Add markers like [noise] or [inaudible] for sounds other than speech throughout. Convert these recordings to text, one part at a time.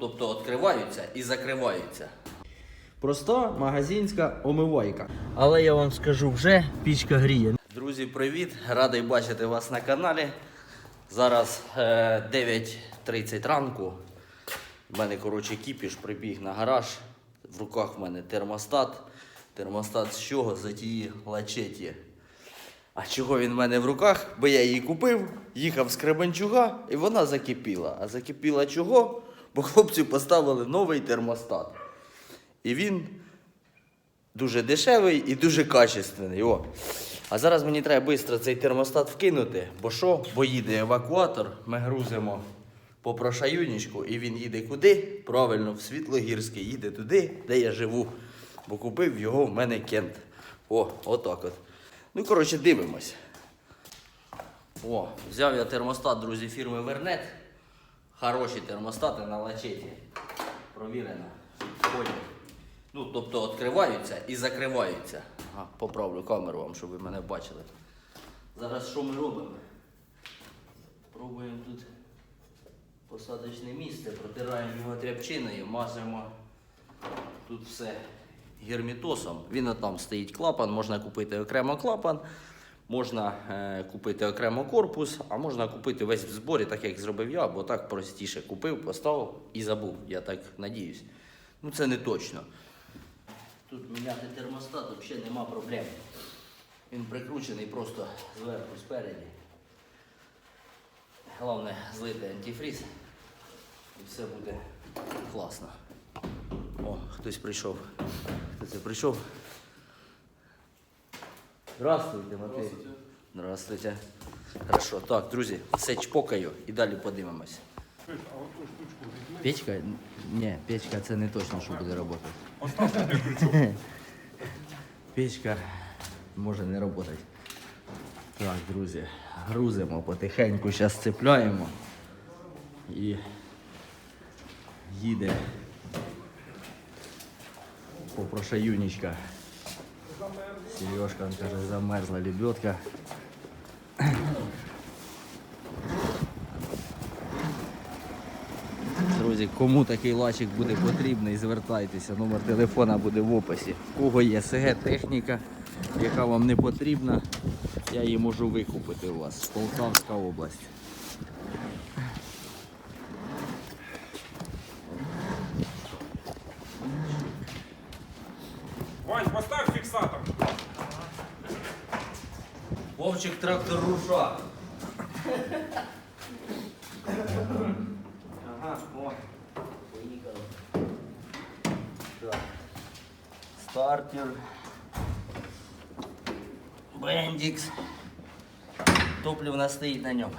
тобто відкриваються і закриваються. Проста магазинська омивайка. Але я вам скажу, вже пічка гріє. Друзі, привіт! Радий бачити вас на каналі. Зараз е, 9.30 ранку. У мене, коротше, кіпіш прибіг на гараж. В руках в мене термостат. Термостат з чого? За тієї лачеті. А чого він в мене в руках? Бо я її купив, їхав з Кременчуга і вона закипіла. А закипіла чого? Бо хлопці поставили новий термостат. І він дуже дешевий і дуже качественний. О. А зараз мені треба швидко цей термостат вкинути, бо що? Бо їде евакуатор, ми грузимо по прошаюнічку, і він їде куди? Правильно, в Світлогірське, їде туди, де я живу. Бо купив його в мене кент. О, отак от. Ну, коротше, дивимось. О, взяв я термостат, друзі, фірми Вернет. Хороші термостати на лачеті. Провірено. Ходять. Ну, тобто відкриваються і закриваються. Ага, поправлю камеру вам, щоб ви мене бачили. Зараз що ми робимо? Пробуємо тут посадочне місце, протираємо його тряпчиною, мазаємо тут все гермітосом. Він там стоїть клапан, можна купити окремо клапан, можна е, купити окремо корпус, а можна купити весь в зборі, так як зробив я, бо так простіше купив, поставив і забув. Я так надіюсь. Ну це не точно. Тут міняти термостат взагалі нема проблем. Він прикручений просто зверху, спереді. Головне злити антифріз і все буде класно. О, хтось прийшов. Хто це прийшов? Здравствуйте, Матвій. Здравствуйте. Хорошо. Так, друзі, все чпокаю і далі подивимось. Печка? Ні, печка це не точно, що буде працювати. Печка може не працювати. Так, друзі, грузимо потихеньку, зараз цепляємо і їде попрошаюнічка. Сережка, он каже, замерзла лебедка. Друзі, кому такий лачик буде потрібний, звертайтеся. Номер телефона буде в описі. В кого є СГ техніка, яка вам не потрібна, я її можу викупити у вас. Полтавська область. Вань, поставь фиксатор. Вовчик трактор руша. Ага, о, поїхали. Так. Стартер. Бендікс. Топливо стоїть на ньому.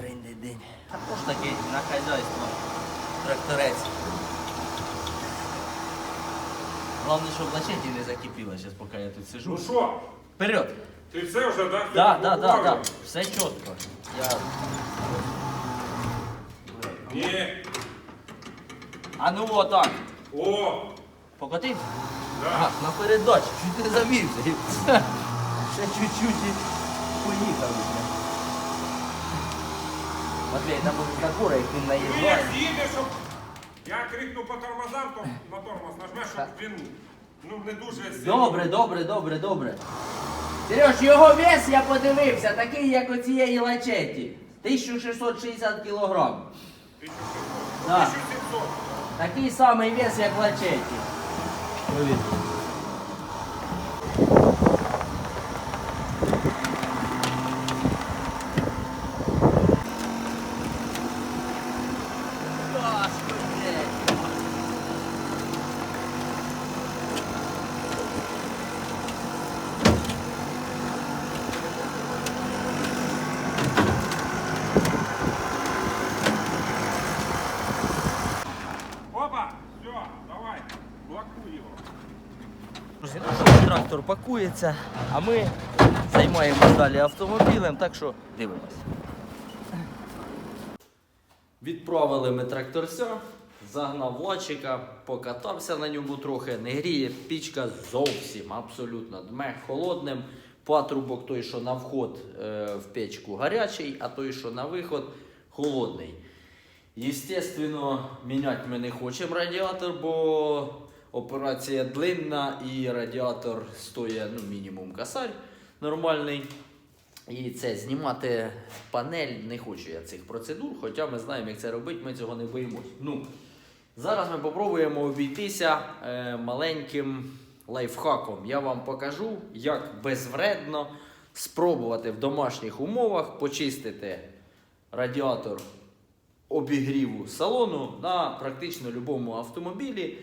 День день. Також такий на хазяйство. Тракторець. Головне, щоб лачеті не закипіло, зараз поки я тут сижу. Ну що, Вперед! ти все вже, да? Да, Ти да, да, да. поправив? Все чітко. Я... Ні. А ну вот так. О, Покотив? да. Ага, на передачі, чуть не завівся. [laughs] Ще чуть-чуть і поїхав. вже. Матвій, там буде такора, як він Ти наїжджає. як їдеш, щоб я крикну по тормозам, то на тормоз нажмеш, щоб він ну, не дуже сильно. Добре, добре, добре, добре. Сереж, його вес я подивився, такий, як у цієї лачеті. 1660 кілограм. 1700. Так. 1700. Такий самий вес, як лачеті. Пакується, а ми займаємося далі автомобілем, так що дивимось. Відправили ми тракторця, загнав лачика, покатався на ньому трохи, не гріє, пічка зовсім абсолютно дме холодним. Патрубок той, що на вход е, в печку гарячий, а той, що на виход холодний. Естественно, міняти ми не хочемо радіатор, бо операція длинна і радіатор стоїть ну, мінімум косарь нормальний. І це знімати панель не хочу я цих процедур, хоча ми знаємо, як це робити, ми цього не боїмось. Ну, зараз ми спробуємо обійтися е, маленьким лайфхаком. Я вам покажу, як безвредно спробувати в домашніх умовах почистити радіатор обігріву салону на практично будь-якому автомобілі.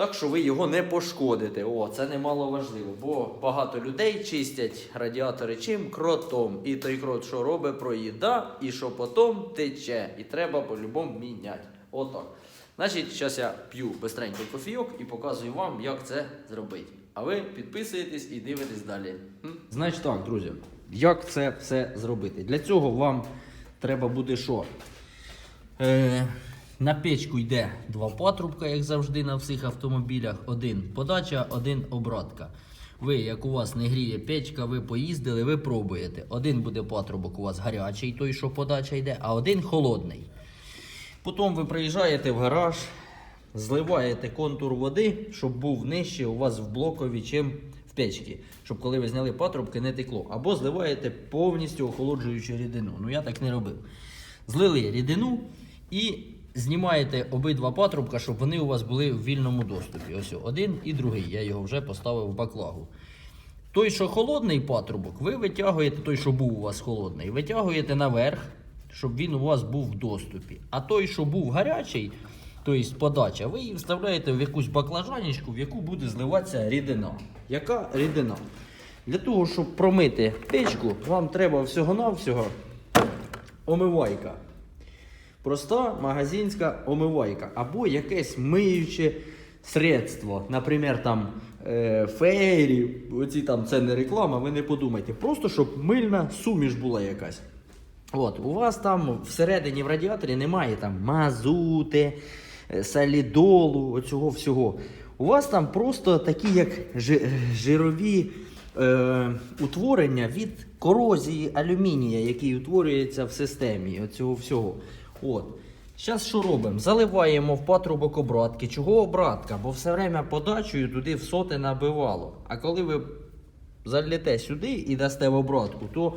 Так що ви його не пошкодите. О, це немало важливо, бо багато людей чистять радіатори чим кротом. І той крот, що робить, проїда, і що потім тече. І треба по-любому міняти. Отак. Значить, зараз я п'ю бистренько кофійок і показую вам, як це зробити. А ви підписуєтесь і дивитесь далі. Значить так, друзі, як це все зробити? Для цього вам треба буде що? Е, на печку йде два патрубка, як завжди на всіх автомобілях. Один подача, один обратка. Ви, як у вас не гріє печка, ви поїздили, ви пробуєте. Один буде патрубок у вас гарячий, той, що подача йде, а один холодний. Потім ви приїжджаєте в гараж, зливаєте контур води, щоб був нижче у вас в блокові, чим в печці. Щоб коли ви зняли патрубки, не текло. Або зливаєте повністю охолоджуючу рідину. Ну я так не робив. Злили рідину і знімаєте обидва патрубка, щоб вони у вас були в вільному доступі. Ось один і другий. Я його вже поставив в баклагу. Той, що холодний патрубок, ви витягуєте той, що був у вас холодний, витягуєте наверх, щоб він у вас був в доступі. А той, що був гарячий, тобто подача, ви її вставляєте в якусь баклажанічку, в яку буде зливатися рідина. Яка рідина? Для того, щоб промити печку, вам треба всього-навсього омивайка. Проста магазинська омивайка або якесь миюче средство. Наприклад, там е, оці там це не реклама, ви не подумайте. Просто щоб мильна суміш була якась. От, у вас там всередині в радіаторі немає там мазути, е, солідолу, оцього всього. У вас там просто такі як жирові е, утворення від корозії алюмінія, який утворюється в системі оцього всього. От. Зараз що робимо? Заливаємо в патрубок обратки. Чого обратка? Бо все время подачею туди в соти набивало. А коли ви заліте сюди і дасте в обратку, то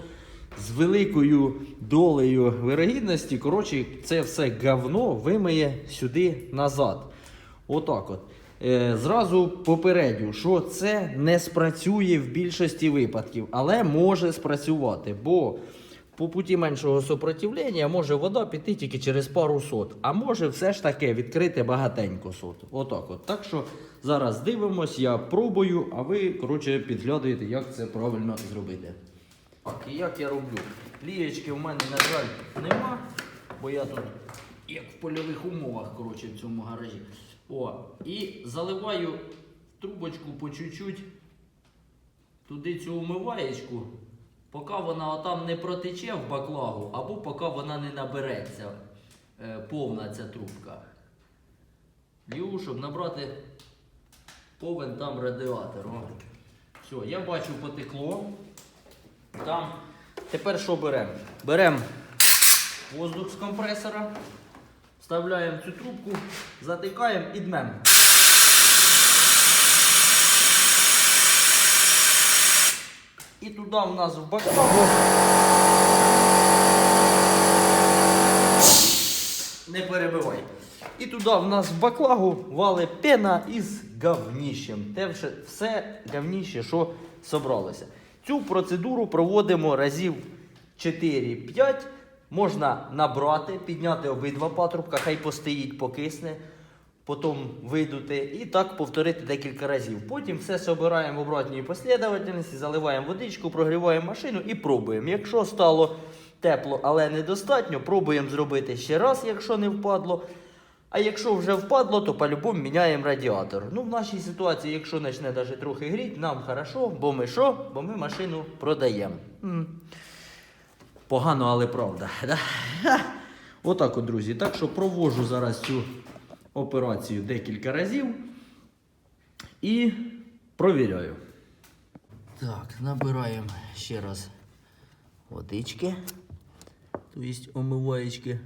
з великою долею вирогідності, коротше, це все говно вимиє сюди назад. Отак от. Е, зразу попередню, що це не спрацює в більшості випадків, але може спрацювати, бо по путі меншого сопротивлення може вода піти тільки через пару сот, а може все ж таки відкрити багатенько сот. Отак от. Так що зараз дивимось, я пробую, а ви коротше, підглядуєте, як це правильно зробити. Так, і як я роблю? Лієчки в мене, на жаль, нема, бо я тут як в польових умовах, коротше, в цьому гаражі. О, і заливаю трубочку по чуть-чуть туди цю умиваєчку, поки вона отам не протече в баклагу, або поки вона не набереться е, повна ця трубка. Лью, щоб набрати повен там радіатор. О. Все, я бачу потекло. Там. Тепер що беремо? Беремо воздух з компресора, вставляємо цю трубку, затикаємо і дмемо. І туди в нас в баклагу. Не перебивай. І туди в нас в баклагу вали пена із говніщем. Те все, говніще, що собралося. Цю процедуру проводимо разів 4-5. Можна набрати, підняти обидва патрубка, хай постоїть, покисне, потім видути і так повторити декілька разів. Потім все собираємо в обратній послідовательності, заливаємо водичку, прогріваємо машину і пробуємо. Якщо стало тепло, але недостатньо, пробуємо зробити ще раз, якщо не впадло. А якщо вже впадло, то по-любому міняємо радіатор. Ну, в нашій ситуації, якщо почне навіть трохи гріти, нам хорошо, бо ми що? Бо ми машину продаємо. Погано, але правда. [laughs] Да? Отак от, друзі. Так що провожу зараз цю операцію декілька разів і провіряю. Так, набираємо ще раз водички, тобто омиваєчки.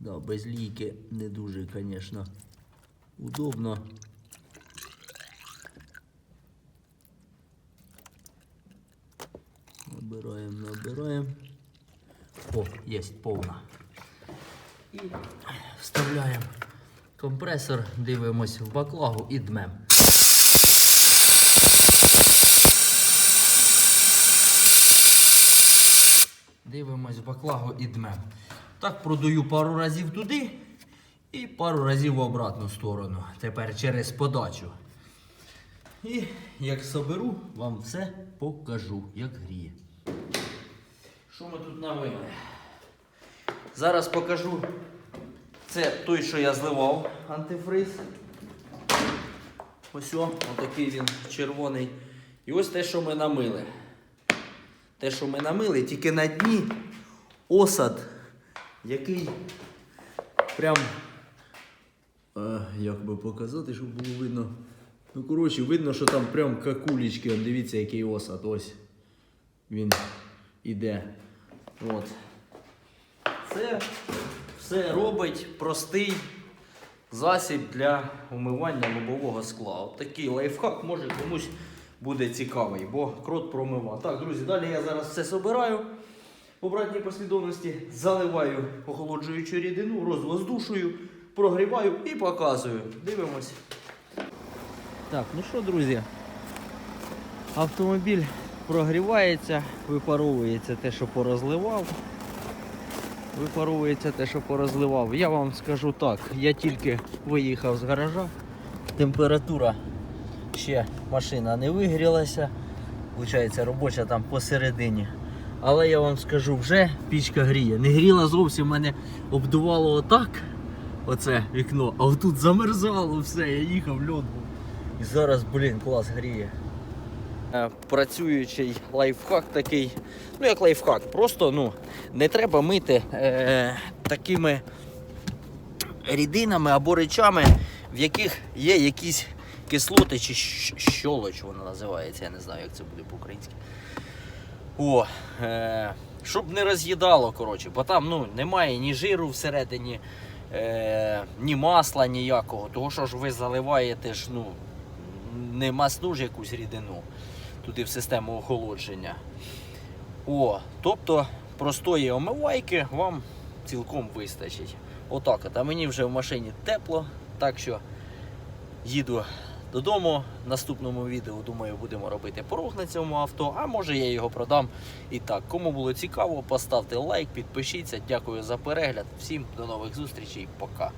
Да, без лійки не дуже, звісно, удобно. Набираємо, набираємо. О, є повна. І вставляємо компресор, дивимось в баклагу і дмем. Дивимось в баклагу і дмем. Так продаю пару разів туди і пару разів в обратну сторону. Тепер через подачу. І як соберу, вам все покажу, як гріє. Що ми тут навели? Зараз покажу. Це той, що я зливав антифриз. Ось отакий він червоний. І ось те, що ми намили. Те, що ми намили, тільки на дні осад, який прям. А, як би показати, щоб було видно. Ну, коротше, видно, що там прям какулечки. От Дивіться, який осад. Ось. Він іде. От. Це все робить простий засіб для умивання лобового скла. От такий лайфхак може комусь буде цікавий, бо крот промивав. Так, друзі, далі я зараз все собираю в обратній послідовності, заливаю охолоджуючу рідину, розвоздушую, прогріваю і показую. Дивимось. Так, ну що, друзі, автомобіль прогрівається, випаровується те, що порозливав. Випаровується те, що порозливав. Я вам скажу так, я тільки виїхав з гаража, температура ще машина не вигрілася. Получається, робоча там посередині. Але я вам скажу, вже пічка гріє. Не гріла зовсім мене обдувало отак, оце вікно, а отут замерзало все, я їхав, льод був. І зараз, блін, клас гріє. Е, Працюючий лайфхак такий. Ну, як лайфхак, просто ну, не треба мити е, такими рідинами або речами, в яких є якісь кислоти чи щолоч вона називається, я не знаю, як це буде по-українськи. О, е, щоб не роз'їдало, коротше, бо там ну, немає ні жиру всередині, е, ні масла ніякого. Того, що ж ви заливаєте ж, ну, не масну ж якусь рідину туди в систему охолодження. О, тобто простої омивайки вам цілком вистачить. Отак от. А мені вже в машині тепло, так що їду додому. В наступному відео, думаю, будемо робити порог на цьому авто, а може я його продам і так. Кому було цікаво, поставте лайк, підпишіться. Дякую за перегляд. Всім до нових зустрічей. Пока.